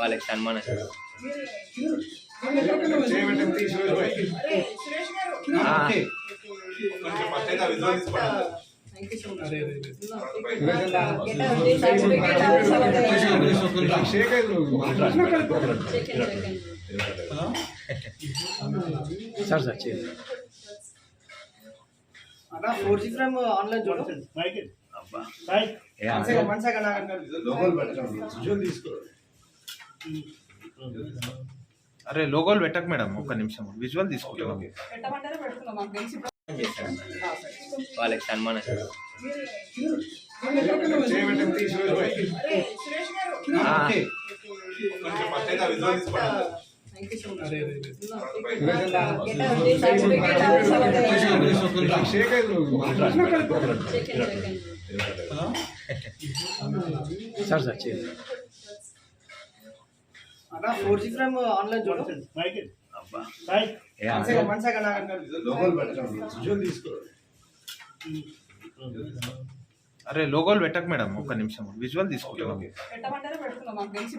వాళ్ళకి సన్మానం sir sir చేయండి అలా ఫోర్ జీ ఫ్రేమ్ ఆన్లైన్ చూడండి అరే లోగోలు పెట్టకు మేడం ఒక్క నిమిషం విజువల్ తీసుకోలేదు వాళ్ళకి సన్మానం కొంచెం ఏ కీ చూనా రేయ్ రేయ్ నలా కేటవని శాటిల్ కేటవని సవని సేకే కడుతరా అట సర్జ్ వచ్చేదా అదా 4G ఫ్రేమ్ ఆన్లైన్ జోడుతుంది మైక్ అబ్బా సై సై మనసే గణన అంతా లోకల్ మెటక్ అండి విజువల్ తీసుకురండి అరే లోకల్ మెటక్ మేడమ్ ఒక నిమిషం విజువల్ తీసుకురండి మెటక్ అందరం పెట్టుకుందాం అండి